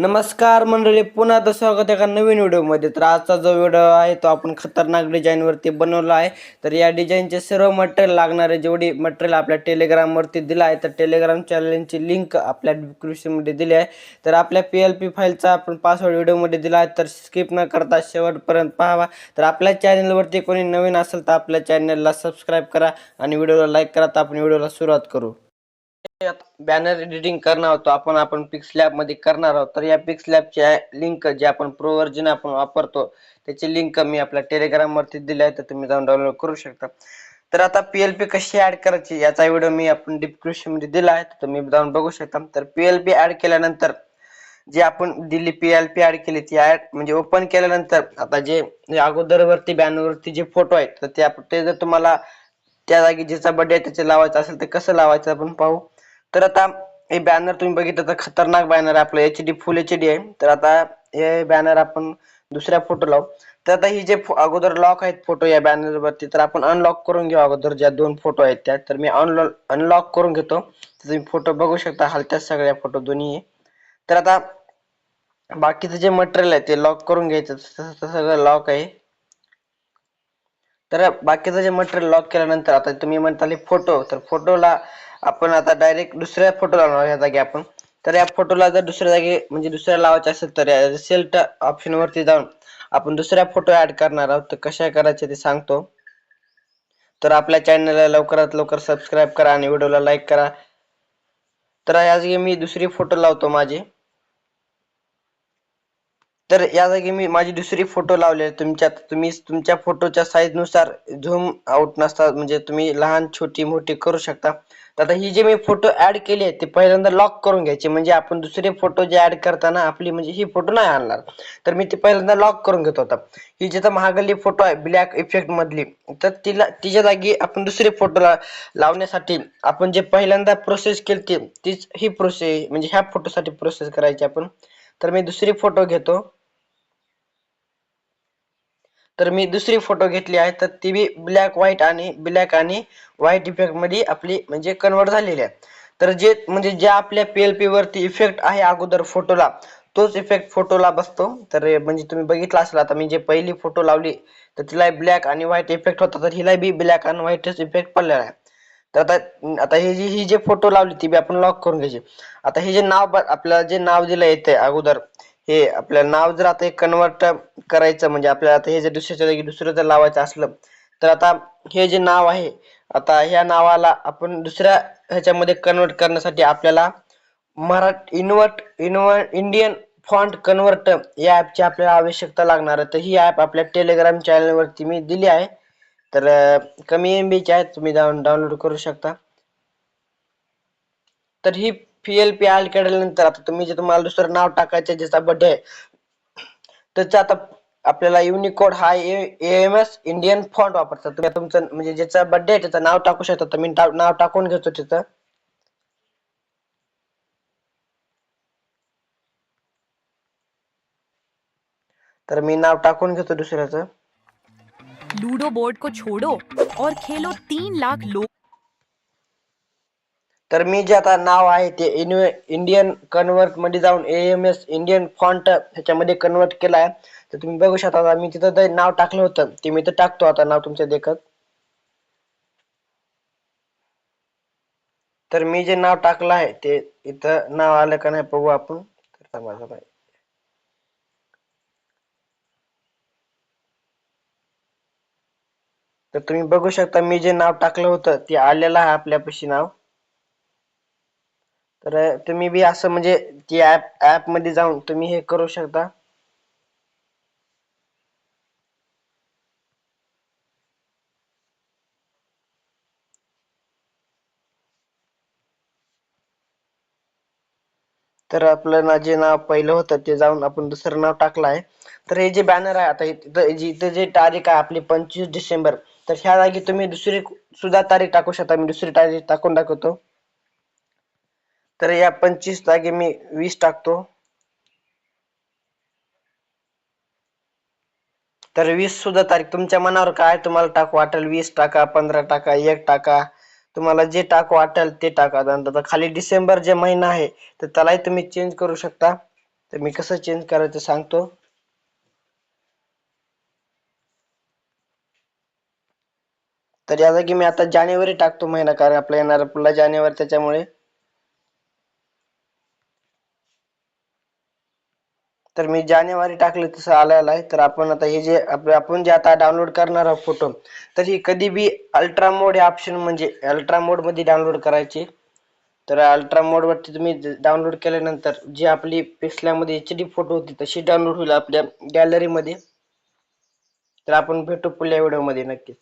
नमस्कार मंडळी पुन्हा तर स्वागत आहे एका नवीन व्हिडिओमध्ये. तर आजचा जो व्हिडिओ आहे तो आपण खतरनाक डिझाईनवरती बनवला आहे. तर या डिझाईनचे सर्व मटेरियल लागणारे जेवढी मटेरियल आपल्या टेलिग्रामवरती दिलं आहे तर टेलिग्राम चॅनलची लिंक आपल्या डिस्क्रिप्शनमध्ये दिली आहे. तर आपल्या पी एल पी फाईलचा आपण पासवर्ड व्हिडिओमध्ये दिला आहे तर स्किप न करता शेवटपर्यंत पाहावा. तर आपल्या चॅनलवरती कोणी नवीन असेल तर आपल्या चॅनलला सबस्क्राईब करा आणि व्हिडिओला लाईक करा. तर आपण व्हिडिओला सुरुवात करू. बॅनर एडिटिंग करणार होतो. आपण आपण पिक्स लॅबमध्ये करणार आहोत. तर या पिक्स लॅबची लिंक जे आपण प्रोवर्जन आपण वापरतो त्याची लिंक मी आपल्या टेलिग्राम वरती दिली आहे. तर तुम्ही जाऊन डाउनलोड करू शकता. तर आता पीएलपी कशी ऍड करायची याचा व्हिडिओ मी आपण डिस्क्रिप्शनमध्ये दिला आहे. तर तुम्ही जाऊन बघू शकता. तर पीएलपी ऍड केल्यानंतर जे आपण दिली पीएलपी ऍड केली ती ऍड म्हणजे ओपन केल्यानंतर आता जे अगोदरवरती बॅनरवरती जे फोटो आहेत तर ते ते जर तुम्हाला त्या जागी ज्याचा बर्थडे आहे त्याचे लावायचा असेल तर कसं लावायचं आपण पाहू? तर आता हे बॅनर तुम्ही बघितलं तर खतरनाक बॅनर आहे आपलं H D full H D आहे. तर आता हे बॅनर आपण दुसऱ्या फोटो लावू. तर आता ही जे अगोदर लॉक आहेत फोटो या बॅनर वरती तर आपण अनलॉक करून घेऊ अगोदर ज्या दोन फोटो आहेत त्या. तर मी अनलॉक अनलॉक करून घेतो. तर तुम्ही फोटो बघू शकता हलत्या सगळ्या फोटो दोन्ही आहे. तर आता बाकीचं जे मटेरियल आहे ते लॉक करून घ्यायचं. तसं तसं सगळं लॉक आहे. तर बाकीचं जे मटेरियल लॉक केल्यानंतर आता तुम्ही म्हणताले फोटो तर फोटोला आपण आता डायरेक्ट दुसऱ्या फोटो लावणार या जागी आपण. तर या फोटोला जर दुसऱ्या जागी म्हणजे दुसऱ्या लावायचे असेल तर सेल्ट ऑप्शनवरती जाऊन आपण दुसऱ्या फोटो ऍड करणार आहोत. तर कशा करायचे ते सांगतो. तर आपल्या चॅनलला लवकरात लवकर सबस्क्राईब करा आणि व्हिडिओला लाईक करा. तर या जागी मी दुसरी फोटो लावतो माझी. तर या जागी मी माझी दुसरी फोटो लावली तुमच्या तुम्ही तुमच्या फोटोच्या साईजनुसार झूम आउट नसतात म्हणजे तुम्ही लहान छोटी मोठी करू शकता. तर आता ही जे मी फोटो ऍड केली आहे ते पहिल्यांदा लॉक करून घ्यायचे. म्हणजे आपण दुसरे फोटो जे ऍड करताना आपली म्हणजे ही फोटो नाही आणणार. तर मी ती पहिल्यांदा लॉक करून घेत होता ही जिथं महागली फोटो आहे ब्लॅक इफेक्ट मधली तर तिला तिच्या जागी आपण दुसरे फोटो लावण्यासाठी आपण जे पहिल्यांदा प्रोसेस केली तीच ही प्रोसेस म्हणजे ह्या फोटोसाठी प्रोसेस करायची आपण. तर मी दुसरी फोटो घेतो. तर मी दुसरी फोटो घेतली आहे तर ती बी ब्लॅक व्हाईट आणि ब्लॅक आणि व्हाईट इफेक्टमध्ये आपली म्हणजे कन्वर्ट झालेली आहे. तर जे म्हणजे ज्या आपल्या पीएलपी वरती इफेक्ट आहे अगोदर फोटोला तोच इफेक्ट फोटोला बसतो. तर म्हणजे तुम्ही बघितला असेल आता मी जे पहिली फोटो लावली तर तिला ब्लॅक आणि व्हाईट इफेक्ट होता तर हिला बी ब्लॅक आणि व्हाईटच इफेक्ट पडलेला आहे. तर आता आता ही जी ही जे फोटो लावली ती बी आपण लॉक करून घ्यायची. आता हे जे नाव ब- आपल्याला जे नाव दिलं येते अगोदर हे आपलं नाव जर आता कन्वर्ट करायचं म्हणजे आपल्याला आता हे जर दुसऱ्याच्या जागी दुसरं जर लावायचं असलं तर आता हे जे नाव आहे आता ह्या नावाला आपण दुसऱ्या ह्याच्यामध्ये कन्वर्ट करण्यासाठी आपल्याला Marathi invert invert Indian font convert या ॲपची आपल्याला आवश्यकता लागणार आहे. तर ही ॲप आपल्या टेलिग्राम चॅनलवरती मी दिली आहे. तर कमी एम बीची आहे तुम्ही जाऊन डाउनलोड करू शकता. तर ही पी ऍड केल्यानंतर आता तुम्ही जे तुम्हाला दुसरं नाव टाकायचं ज्याचा बर्थडे आहे त्याचं आता आपल्याला युनिकोड हा एम एस इंडियन फॉन्ट वापरतात. तुम्ही तुमचं म्हणजे ज्याचा बर्थडे आहे त्याचं नाव टाकू शकता. तर मी नाव टाकून घेतो त्याचं तर मी नाव टाकून घेतो दुसऱ्याचं. लूडो बोर्ड को छोड़ो और खेलो तीन लाख लोग तर मी जे आता नाव आहे ते इंडियन कन्वर्टमध्ये जाऊन एम एस इंडियन फॉन्ट ह्याच्यामध्ये कन्वर्ट केला आहे. तर तुम्ही बघू शकता आता मी तिथं ते नाव टाकलं होतं ते मी तर टाकतो आता नाव तुमच्या देखत. तर मी जे नाव टाकलं आहे ते इथं नाव आलं का नाही बघू आपण. तर थांबा, तर तुम्ही बघू शकता मी जे नाव टाकलं होतं ते आलेलं आहे आपल्यापाशी नाव. तर तुम्ही बी असं म्हणजे ती ऍप ऍपमध्ये जाऊन तुम्ही हे करू शकता. तर आपलं ना जे नाव पहिलं होतं ते जाऊन आपण दुसरं नाव टाकलं आहे. तर हे जे बॅनर आहे आता इथं जी इथं जे तारीख आहे आपली पंचवीस डिसेंबर तर ह्या जागी तुम्ही दुसरी सुद्धा तारीख टाकू शकता. मी दुसरी तारीख टाकून दाखवतो. तर या पंचवीस जागी मी वीस टाकतो. तर वीस सुद्धा तारीख तुमच्या मनावर काय तुम्हाला टाकू वाटेल वीस टाका पंधरा टाका एक टाका. तुम्हाला जे टाकू वाटेल ते टाका. नंतर आता खाली डिसेंबर जे महिना आहे तर त्यालाही तुम्ही चेंज करू शकता. तर मी कसं चेंज करायचं सांगतो. तर या जागी मी आता जानेवारी टाकतो महिना कारण आपला येणार पुढला जानेवारी त्याच्यामुळे. तर मी जानेवारी टाकले तसं आलेलं आहे तर आपण आता हे जे आपण जे आता डाउनलोड करणार आहोत फोटो तर ही कधी बी अल्ट्रा मोड हे ऑप्शन म्हणजे अल्ट्रा मोडमध्ये डाउनलोड करायचे. तर अल्ट्रा मोड वरती तुम्ही डाउनलोड केल्यानंतर जी आपली पिक्सल्यामध्ये एच डी फोटो होती तशी डाउनलोड होईल आपल्या गॅलरीमध्ये तर आपण भेटू पुढल्या व्हिडिओमध्ये नक्कीच.